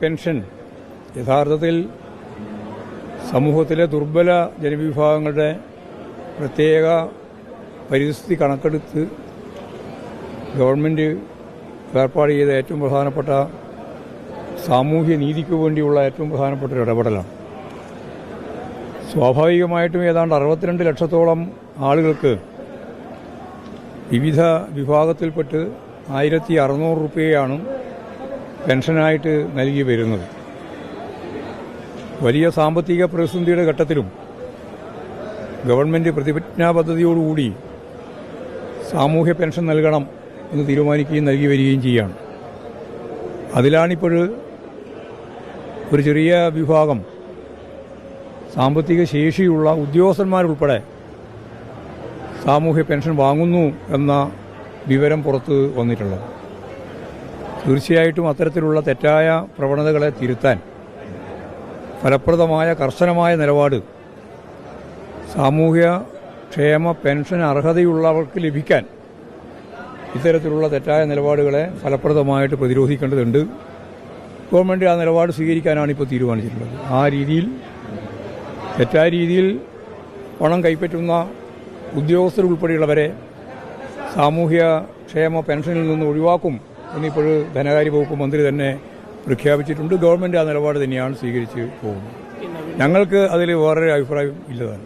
Pension. യഥാർത്ഥത്തിൽ സമൂഹത്തിലെ ദുർബല ജനവിഭാഗങ്ങളുടെ പ്രത്യേക പരിസ്ഥിതി കണക്കെടുത്ത് ഗവൺമെന്റ് ഏർപ്പാട് ചെയ്ത ഏറ്റവും പ്രധാനപ്പെട്ട സാമൂഹ്യ നീതിക്ക് വേണ്ടിയുള്ള ഏറ്റവും പ്രധാനപ്പെട്ട ഒരു ഇടപെടലാണ്. സ്വാഭാവികമായിട്ടും ഏതാണ്ട് അറുപത്തിരണ്ട് ലക്ഷത്തോളം ആളുകൾക്ക് വിവിധ വിഭാഗത്തിൽപ്പെട്ട് ആയിരത്തി അറുന്നൂറ് റുപ്യയാണ് പെൻഷനായിട്ട് നൽകി വരുന്നത്. വലിയ സാമ്പത്തിക പ്രതിസന്ധിയുടെ ഘട്ടത്തിലും ഗവൺമെന്റ് പ്രതിജ്ഞാബദ്ധതയോടുകൂടി സാമൂഹ്യ പെൻഷൻ നൽകണം എന്ന് തീരുമാനിക്കുകയും നൽകി വരികയും ചെയ്യുകയാണ് അതിലാണിപ്പോൾ ഒരു ചെറിയ വിഭാഗം സാമ്പത്തിക ശേഷിയുള്ള ഉദ്യോഗസ്ഥന്മാരുൾപ്പെടെ സാമൂഹ്യ പെൻഷൻ വാങ്ങുന്നു എന്ന വിവരം പുറത്ത് വന്നിട്ടുള്ളത്. തീർച്ചയായിട്ടും അത്തരത്തിലുള്ള തെറ്റായ പ്രവണതകളെ തിരുത്താൻ ഫലപ്രദമായ കർശനമായ നിലപാട് സാമൂഹ്യ ക്ഷേമ പെൻഷൻ അർഹതയുള്ളവർക്ക് ലഭിക്കാൻ ഇത്തരത്തിലുള്ള തെറ്റായ നിലപാടുകളെ ഫലപ്രദമായിട്ട് പ്രതിരോധിക്കേണ്ടതുണ്ട്. ഗവൺമെന്റ് ആ നിലപാട് സ്വീകരിക്കാനാണ് ഇപ്പോൾ തീരുമാനിച്ചിട്ടുള്ളത്. ആ രീതിയിൽ തെറ്റായ രീതിയിൽ പണം കൈപ്പറ്റുന്ന ഉദ്യോഗസ്ഥരുൾപ്പെടെയുള്ളവരെ സാമൂഹ്യ ക്ഷേമ പെൻഷനിൽ നിന്ന് ഒഴിവാക്കും എന്നിപ്പോൾ ധനകാര്യ വകുപ്പ് മന്ത്രി തന്നെ പ്രഖ്യാപിച്ചിട്ടുണ്ട്. ഗവൺമെന്റ് ആ നിലപാട് തന്നെയാണ് സ്വീകരിച്ച് പോകുന്നത്. ഞങ്ങൾക്ക് അതിൽ വേറൊരു അഭിപ്രായം ഇല്ലതാണ്